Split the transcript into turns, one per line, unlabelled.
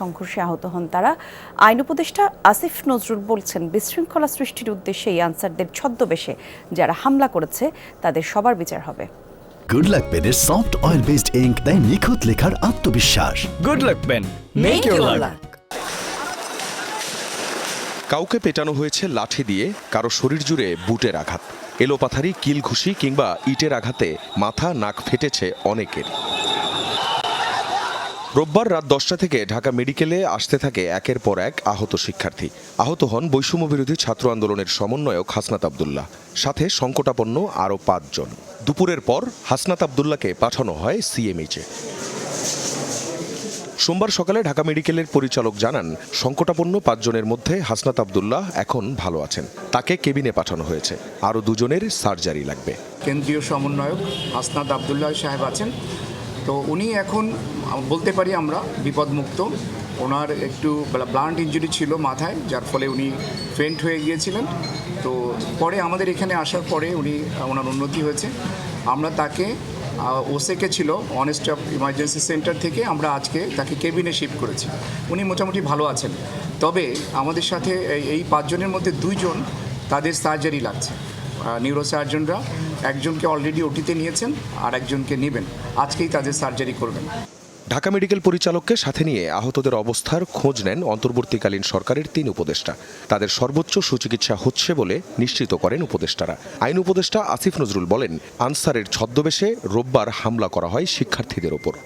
সংঘর্ষে আহত হন তারা। আইন উপদেষ্টা আসিফ নজরুল বলছেন বিশৃঙ্খলা সৃষ্টির উদ্দেশ্যে এই আনসারদের ছদ্মবেশে যারা হামলা করেছে তাদের সবার বিচার হবে।
গুড লাক পেনের সফট অয়েল বেসড ইঙ্ক দেয় নিখুঁত লেখার আত্মবিশ্বাস।
Good luck pen make your luck
কাউকে পেটানো হয়েছে লাঠি দিয়ে কারও শরীর জুড়ে বুটের আঘাত। এলোপাথারি কিল ঘুষি কিংবা ইটের আঘাতে মাথা নাক ফেটেছে অনেকের। রোববার রাত দশটা থেকে ঢাকা মেডিকেলে আসতে থাকে একের পর এক আহত শিক্ষার্থী। আহত হন বৈষম্য বিরোধী ছাত্র আন্দোলনের সমন্বয়ক হাসনাত আবদুল্লাহ। সাথে সংকটাপন্ন আরও পাঁচজন। দুপুরের পর হাসনাত আবদুল্লাহকে পাঠানো হয় সিএমএইচে। সোমবার সকালে ঢাকা মেডিকেলের পরিচালক জানান, সংকটাপন্ন পাঁচজনের মধ্যে হাসনাত আবদুল্লাহ এখন ভালো আছেন। তাকে কেবিনে পাঠানো হয়েছে। আরও দুজনের সার্জারি লাগবে।
কেন্দ্রীয় সমন্বয়ক হাসনাত আবদুল্লাহ সাহেব আছেন। তো উনি এখন, বলতে পারি আমরা, বিপদমুক্ত। ওনার একটু ব্লান্ট ইঞ্জুরি ছিল মাথায়, যার ফলে উনি ফেন্ট হয়ে গিয়েছিলেন। তো পরে আমাদের এখানে আসার পরে উনি, ওনার উন্নতি হয়েছে। আমরা তাকে ওসেকে ছিল অন স্টপ ইমার্জেন্সি সেন্টার থেকে আমরা আজকে তাকে কেবিনে শিফট করেছি। উনি মোটামুটি ভালো আছেন। তবে আমাদের সাথে এই- এই পাঁচজনের মধ্যে দুইজন তাদের সার্জারি লাগছে। নিউরোসার্জনরা একজনকে অলরেডি ওটিতে নিয়েছেন আর একজনকে নেবেন। আজকেই তাদের সার্জারি করবেন।
ঢাকা মেডিকেল পরিচালককে সাথে নিয়ে আহতদের অবস্থার খোঁজ নেন অন্তর্বর্তীকালীন সরকারের তিন উপদেষ্টা। তাদের সর্বোচ্চ সুচিকিৎসা হচ্ছে বলে নিশ্চিত করেন উপদেষ্টারা। আইন উপদেষ্টা আসিফ নজরুল বলেন, আনসারের ছদ্মবেশে রোববার হামলা করা হয় শিক্ষার্থীদের ওপর।